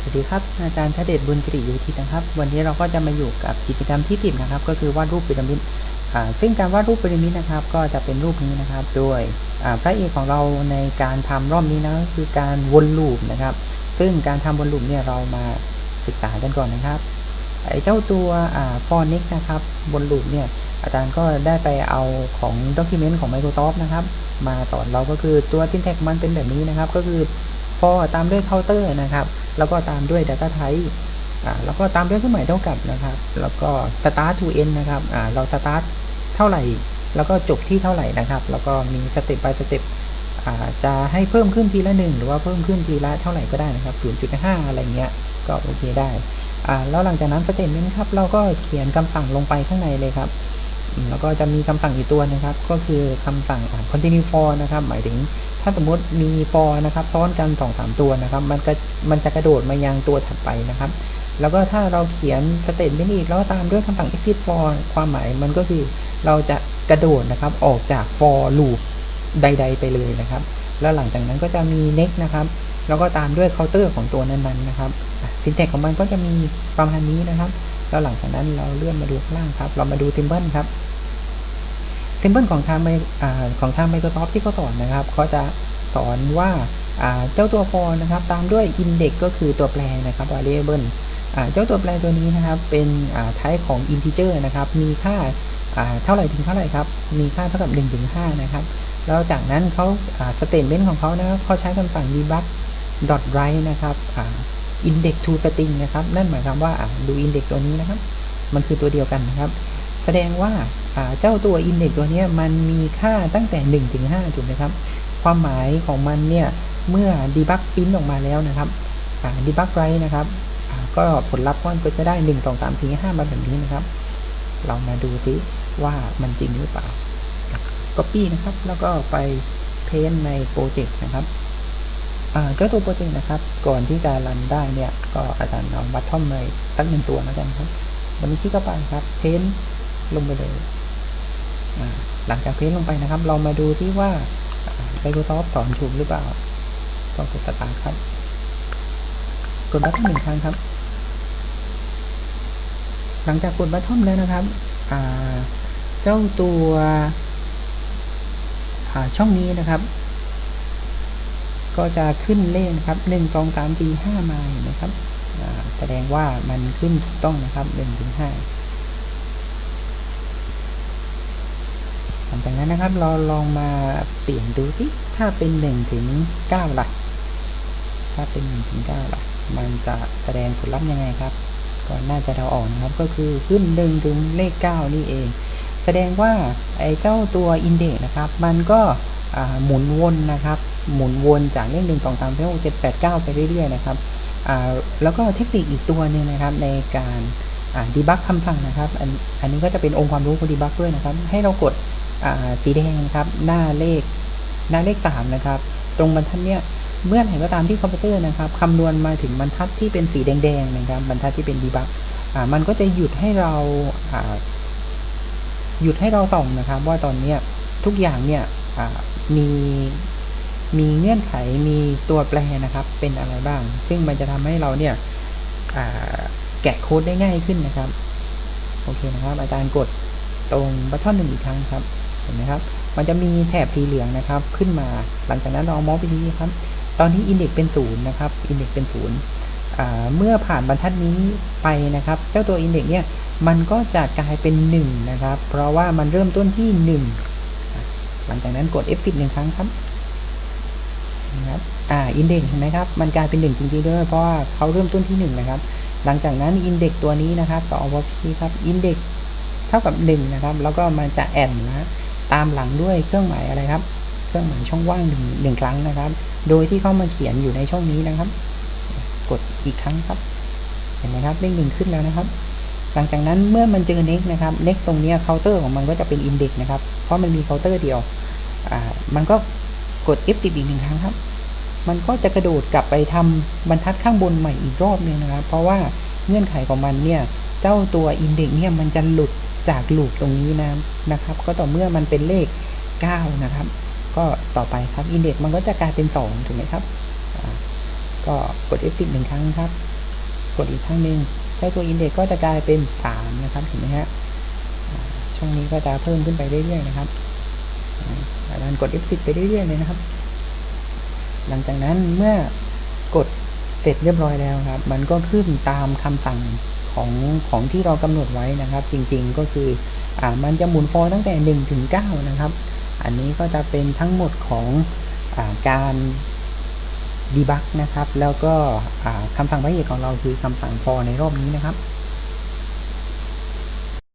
สวัสดีครับ อาจารย์ทเดชบุญกิริยุทินะครับ วันนี้เราก็จะมาอยู่กับกิจกรรมที่ติดนะครับ ก็คือวาดรูปพีระมิดซึ่งการวาดรูปพีระมิดนะครับ ก็จะเป็นรูปนี้นะครับ โดยพระเอกของเราในการทำรอบนี้นะก็คือการวนลูปนะครับ ซึ่งการทำวนลูปเนี่ยเรามาศึกษากันก่อนนะครับไอ้เจ้าตัวฟอนิกนะครับวนลูปเนี่ยอาจารย์ก็ได้ไปเอาของด็อกิเมนต์ของ Microsoft นะครับ มาสอนเราก็คือตัว syntax มันเป็นแบบนี้นะครับ ก็คือ for ตามด้วย counter นะครับ แล้วก็ตามด้วย data type อ่าแล้วก็ตามด้วยเครื่องหมายเท่ากับนะครับ แล้วก็ start to end นะครับอ่าเรา start เท่าไหร่ แล้วก็จบที่เท่าไหร่นะครับ แล้วก็มี step by step อ่าจะให้เพิ่มขึ้นทีละหนึ่งหรือว่าเพิ่มขึ้นทีละเท่าไหร่ก็ได้นะครับ 0.5 อะไรเงี้ยก็โอเคได้อ่าแล้วหลังจากนั้น statement ครับเราก็เขียนคำสั่งลงไปข้างในเลยครับ แล้วก็จะมีคำสั่งอีกตัวนะครับ ก็คือคำสั่ง continue for นะครับ หมายถึงถ้าสมมติมี for นะครับซ้อนกันสองสามตัวนะครับ มันก็มันจะกระโดดมายังตัวถัดไปนะครับ แล้วก็ถ้าเราเขียนสเตตเมนต์อีกแล้วตามด้วยคำสั่ง exit for ความหมายมันก็คือเราจะกระโดดนะครับออกจาก for loop ใด ๆ ไปเลยนะครับ แล้วหลังจากนั้นก็จะมี next นะครับ แล้วก็ตามด้วย counter ของตัวนั้นๆนะครับซินแท็กของมันก็จะมีประมาณนี้นะครับแล้วหลังจากนั้นเราเลื่อนมาดูข้างล่างครับ เรามาดู symbol ครับ ซิมเบิลของทางไมของทาง Microsoft ที่เขาสอนนะครับเขาจะสอนว่าเจ้าตัว for นะครับ ตามด้วย index ก็คือตัวแปรนะครับ variable เจ้าตัวแปรตัวนี้นะครับเป็นอ่า type ของ integer นะครับ มีค่าเท่าไหร่ถึงเท่าไหร่ครับ มีค่าเท่ากับ1ถึง5นะครับ แล้วจากนั้นเขาอ่า statement ของเขานะครับเขาใช้คำสั่ง debug dot write นะครับอ่า index to string นะครับ นั่นหมายความว่าดู index ตัวนี้นะครับ มันคือตัวเดียวกันนะครับ แสดงว่า เจ้าตัว index ตัวนี้มันมีค่าตั้งแต่ 1 ถึง 5 ถูกไหมครับ ความหมายของมันเนี่ย เมื่อ debug print ออกมาแล้วนะครับอ่า debug write นะครับ ก็ผลลัพธ์มันก็จะได้ 1 2 3 4 5มาแบบนี้นะครับ เรามาดูซิว่ามันจริงหรือเปล่า copy นะครับ แล้วก็ไป paste ในโปรเจกต์นะครับเจ้าตัวโปรเจกต์นะครับ ก่อนที่จะรันได้เนี่ย ก็อาจารย์เอาบัตทอมเลยสักหนึ่งตัวแล้วกันครับแล้วมีคลิกเข้าไปครับ paste ลงไปเลย หลังจากเพ้นลงไปนะครับ เรามาดูที่ว่า Microsoft สอนถูกหรือเปล่าก็กดสตาร์ครับ กดบัตทอมหนึ่งครั้งครับ หลังจากกดบัตทอมแล้วนะครับ เจ้าตัวช่องนี้นะครับ ก็จะขึ้นเลขนะครับหนึ่งสองสามสี่ห้ามาเห็นไหมครับแสดงว่ามันขึ้นถูกต้องนะครับหนึ่งถึงห้า หลั งจากนั้นนะครับ เราลองมาเปลี่ยนดูสิถ้าเป็นหนึ่งถึงเก้าล่ะ ถ้าเป็นหนึ่งถึงเก้าล่ะ มันจะแสดงผลลัพธ์ยังไงครับ ก็น่าจะเดาออกนะครับ ก็คือขึ้นหนึ่งถึงเลขเก้านี่เอง แสดงว่าไอ้เจ้าตัวอินเด็กนะครับ มันก็หมุนวนนะครับ หมุนวนจากเลขหนึ่งสองสามเจ็ดแปดเก้าไปเรื่อยๆนะครับแล้วก็เทคนิคอีกตัวหนึ่งนะครับในการดีบักคำสั่งนะครับ อันนี้ก็จะเป็นองค์ความรู้ของดีบักด้วยนะครับ ให้เรากด สีแดงนะครับหน้าเลขหน้าเลขสามนะครับ ตรงบรรทัดเนี้ยเมื่อไหร่ก็ตามที่คอมพิวเตอร์นะครับคำนวณมาถึงบรรทัดที่เป็นสีแดงๆนะครับบรรทัดที่เป็นดีบักมันก็จะหยุดให้เราหยุดให้เราส่องนะครับ ว่าตอนเนี้ยทุกอย่างเนี่ยมีมีเงื่อนไขมีตัวแปรนะครับ เป็นอะไรบ้าง ซึ่งมันจะทำให้เราเนี่ยแกะโค้ดได้ง่ายขึ้นนะครับ โอเคนะครับ อาจารย์กดตรงบัตทอนหนึ่งอีกครั้งครับ ห็นไหมครับ มันจะมีแถบสีเหลืองนะครับ ขึ้นมา หลังจากนั้นเราเอาเมาส์ไปที่ครับ ตอนนี้อินเด็กเป็นศูนย์นะครับ อินเด็กเป็นศูนย์เมื่อผ่านบรรทัดนี้ไปนะครับ เจ้าตัวอินเด็กเนี่ย มันก็จะกลายเป็นหนึ่งนะครับ เพราะว่ามันเริ่มต้นที่หนึ่งหลังจากนั้นกด F10 หนึ่งครั้งครับนะครับ อ่า อินเด็กเห็นไหมครับ มันกลายเป็นหนึ่งจริงๆด้วย เพราะว่าเขาเริ่มต้นที่หนึ่งนะครับ หลังจากนั้นอินเด็กตัวนี้นะครับต่อวพีครับ อินเด็กเท่ากับ 1 นะครับ แล้วก็มันจะแอนน ตามหลังด้วยเครื่องหมายอะไรครับ เครื่องหมายช่องว่างหนึ่งหนึ่งครั้งนะครับ โดยที่เข้ามาเขียนอยู่ในช่องนี้นะครับ กดอีกครั้งครับ เห็นไหมครับเลขหนึ่งขึ้นแล้วนะครับ หลังจากนั้นเมื่อมันเจอ next นะครับ next ตรงนี้เคาน์เตอร์ของมันก็จะเป็น index นะครับ เพราะมันมีเคาน์เตอร์เดียว อ่า มันก็กด F10 อีกหนึ่งครั้งครับ มันก็จะกระโดดกลับไปทำบรรทัดข้างบนใหม่อีกรอบหนึงนะครับ เพราะว่าเงื่อนไขของมันเนี่ย เจ้าตัว index เนี่ยมันจะหลุด จากลูปตรงนี้นะนะครับ ก็ต่อเมื่อมันเป็นเลข 9 นะครับ ก็ต่อไปครับ index มันก็จะกลายเป็น 2 ถูกไหมครับ ก็กด F10 หนึ่งครั้งครับ กดอีกครั้งหนึ่งใช้ตัวอินเด็กก็จะกลายเป็นสามนะครับเห็นไหมฮะช่องนี้ก็จะเพิ่มขึ้นไปเรื่อยๆนะครับมันกด F10 ไปเรื่อยๆเลยนะครับ หลังจากนั้นเมื่อกดเสร็จเรียบร้อยแล้วครับ มันก็ขึ้นตามคำสั่ง ของของที่เรากำหนดไว้นะครับ จริงๆก็คืออ่ามันจะหมุนฟอตั้งแต่1ถึง9นะครับ อันนี้ก็จะเป็นทั้งหมดของอาการดีบักนะครับ แล้วก็อ่าคำสั่งพระเอกของเราคือคำสั่งฟอในรอบนี้นะครับ